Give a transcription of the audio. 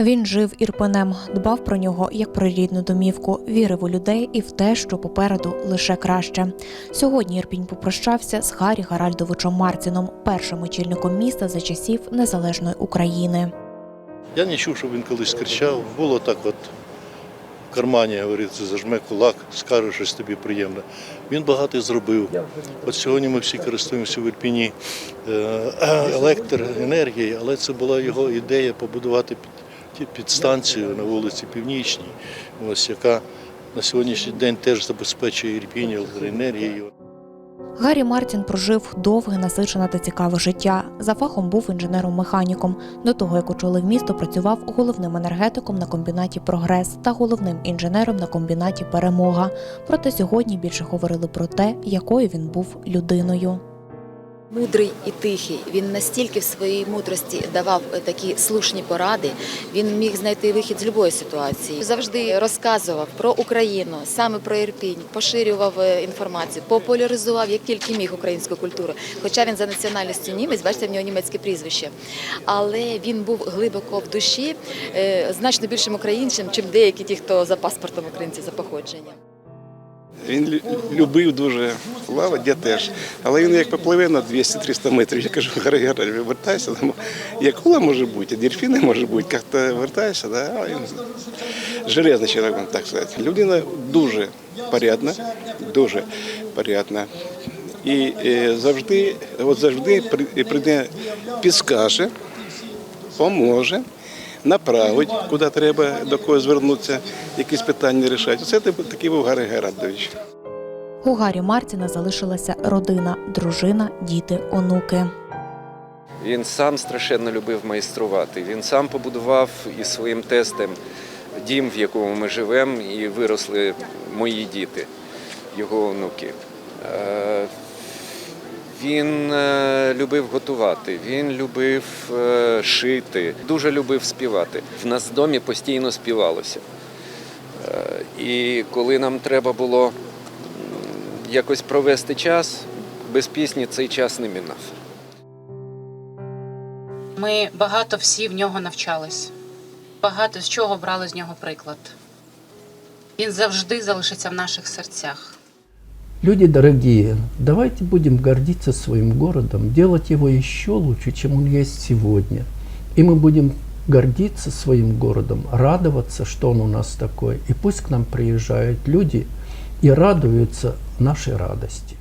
Він жив ірпенем, дбав про нього як про рідну домівку, вірив у людей і в те, що попереду лише краще. Сьогодні Ірпінь попрощався з Харі Гаральдовичем Мартіном, першим очільником міста за часів незалежної України. Я не чув, щоб він колись кричав. Було так от в кармані, говориться, зажме кулак, скаже щось тобі приємне. Він багато зробив. От сьогодні ми всі користуємося в Ірпіні е, електроенергією, але це була його ідея побудувати під- підстанцію на вулиці Північній, ось яка на сьогоднішній день теж забезпечує Ірпінь електроенергією. Гаррі Мартін прожив довге, насичене та цікаве життя. За фахом був інженером-механіком. До того, як очолив місто, працював головним енергетиком на комбінаті Прогрес та головним інженером на комбінаті Перемога. Проте сьогодні більше говорили про те, якою він був людиною. Мудрий і тихий. Він настільки в своїй мудрості давав е, такі слушні поради. Він міг знайти вихід з будь-якої ситуації. Завжди розказував про Україну, саме про Ірпінь, поширював е, інформацію, популяризував як тільки міг українську культуру. Хоча він за національністю німець, бачите, в нього німецьке прізвище. Але він був глибоко в душі е, значно більшим українцем, чим деякі ті, хто за паспортом українці за походженням. Він любив дуже плавати, я теж. Але він як попливе на 200-300 метрів, я кажу, Гарри Гарри, вертайся. Там, як кула може бути, а дельфіни може бути, як-то вертайся. Да? А він железний чоловік, так сказати. Людина дуже порядна, дуже порядна. І е, завжди, от завжди при- прийде, підскаже, поможе, направить, куди треба, до кого звернутися, якісь питання рішати. Це такий був Гарри Герадович. У Гаррі Мартіна залишилася родина, дружина, діти, онуки. Він сам страшенно любив майструвати. Він сам побудував із своїм тестем дім, в якому ми живемо, і виросли мої діти, його онуки. Він е, любив готувати, він любив е, шити, дуже любив співати. В нас в домі постійно співалося. Е, І коли нам треба було якось провести час, без пісні цей час не мінав. Ми багато всі в нього навчались, багато з чого брали з нього приклад. Він завжди залишиться в наших серцях. Люди дорогие, давайте будем гордиться своим городом, делать его еще лучше, чем он есть сегодня. И мы будем гордиться своим городом, радоваться, что он у нас такой. И пусть к нам приезжают люди и радуются нашей радости.